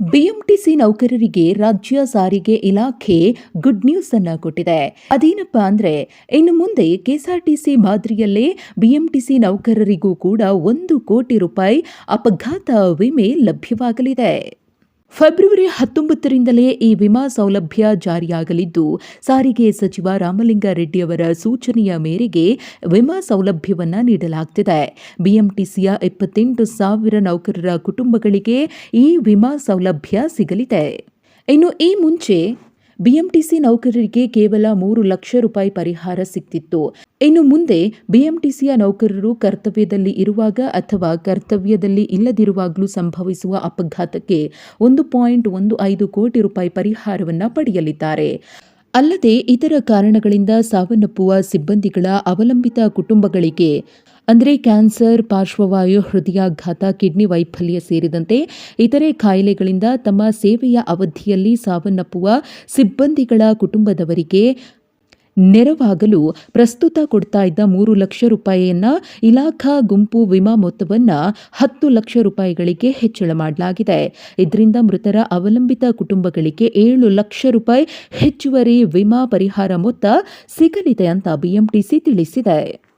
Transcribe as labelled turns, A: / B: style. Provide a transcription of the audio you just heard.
A: BMTC ನೌಕರರಿಗೆ ರಾಜ್ಯ ಸಾರಿಗೆ ಇಲಾಖೆ ಗುಡ್ ನ್ಯೂಸ್ ಅನ್ನು ಕೊಟ್ಟಿದೆ. ಅದೇನಪ್ಪ ಅಂದ್ರೆ, ಇನ್ನು ಮುಂದೆ ಕೆಎಸ್ಆರ್ಟಿಸಿ ಮಾದರಿಯಲ್ಲೇ ಬಿಎಂಟಿಸಿ ನೌಕರರಿಗೂ ಕೂಡ ಒಂದು ಕೋಟಿ ರೂಪಾಯಿ ಅಪಘಾತ ವಿಮೆ ಲಭ್ಯವಾಗಲಿದೆ. ಫೆಬ್ರವರಿ ಹತ್ತೊಂಬತ್ತರಿಂದಲೇ ಈ ವಿಮಾ ಸೌಲಭ್ಯ ಜಾರಿಯಾಗಲಿದ್ದು, ಸಾರಿಗೆ ಸಚಿವ ರಾಮಲಿಂಗಾರೆಡ್ಡಿಯವರ ಸೂಚನೆಯ ಮೇರೆಗೆ ವಿಮಾ ಸೌಲಭ್ಯವನ್ನು ನೀಡಲಾಗ್ತಿದೆ. ಬಿಎಂಟಿಸಿಯ ಇಪ್ಪತ್ತೆಂಟು ಸಾವಿರ ನೌಕರರ ಕುಟುಂಬಗಳಿಗೆ ಈ ವಿಮಾ ಸೌಲಭ್ಯ ಸಿಗಲಿದೆ. ಇನ್ನು ಈ ಮುಂಚೆ ಬಿಎಂಟಿಸಿ ನೌಕರರಿಗೆ ಕೇವಲ ಮೂರು ಲಕ್ಷ ರೂಪಾಯಿ ಪರಿಹಾರ ಸಿಕ್ತಿತ್ತು. ಇನ್ನು ಮುಂದೆ ಬಿಎಂಟಿಸಿಯ ನೌಕರರು ಕರ್ತವ್ಯದಲ್ಲಿ ಇರುವಾಗ ಅಥವಾ ಕರ್ತವ್ಯದಲ್ಲಿ ಇಲ್ಲದಿರುವಾಗಲೂ ಸಂಭವಿಸುವ ಅಪಘಾತಕ್ಕೆ ಒಂದು ಪಾಯಿಂಟ್ ಒಂದು ಐದು ಕೋಟಿ ರೂಪಾಯಿ ಪರಿಹಾರವನ್ನು ಪಡೆಯಲಿದ್ದಾರೆ. ಅಲ್ಲದೆ ಇತರ ಕಾರಣಗಳಿಂದ ಸಾವನ್ನಪ್ಪುವ ಸಿಬ್ಬಂದಿಗಳ ಅವಲಂಬಿತ ಕುಟುಂಬಗಳಿಗೆ, ಅಂದರೆ ಕ್ಯಾನ್ಸರ್, ಪಾರ್ಶ್ವವಾಯು, ಹೃದಯಾಘಾತ, ಕಿಡ್ನಿ ವೈಫಲ್ಯ ಸೇರಿದಂತೆ ಇತರೆ ಕಾಯಿಲೆಗಳಿಂದ ತಮ್ಮ ಸೇವೆಯ ಅವಧಿಯಲ್ಲಿ ಸಾವನ್ನಪ್ಪುವ ಸಿಬ್ಬಂದಿಗಳ ಕುಟುಂಬದವರಿಗೆ ನೆರವಾಗಲು ಪ್ರಸ್ತುತ ಕೊಡ್ತಾ ಇದ್ದ ಮೂರು ಲಕ್ಷ ರೂಪಾಯಿಯನ್ನ ಇಲಾಖಾ ಗುಂಪು ವಿಮಾ ಮೊತ್ತವನ್ನು ಹತ್ತು ಲಕ್ಷ ರೂಪಾಯಿಗಳಿಗೆ ಹೆಚ್ಚಳ ಮಾಡಲಾಗಿದೆ. ಇದರಿಂದ ಮೃತರ ಅವಲಂಬಿತ ಕುಟುಂಬಗಳಿಗೆ ಏಳು ಲಕ್ಷ ರೂಪಾಯಿ ಹೆಚ್ಚುವರಿ ವಿಮಾ ಪರಿಹಾರ ಮೊತ್ತ ಸಿಗಲಿದೆ ಅಂತ ಬಿಎಂಟಿಸಿ ತಿಳಿಸಿದೆ.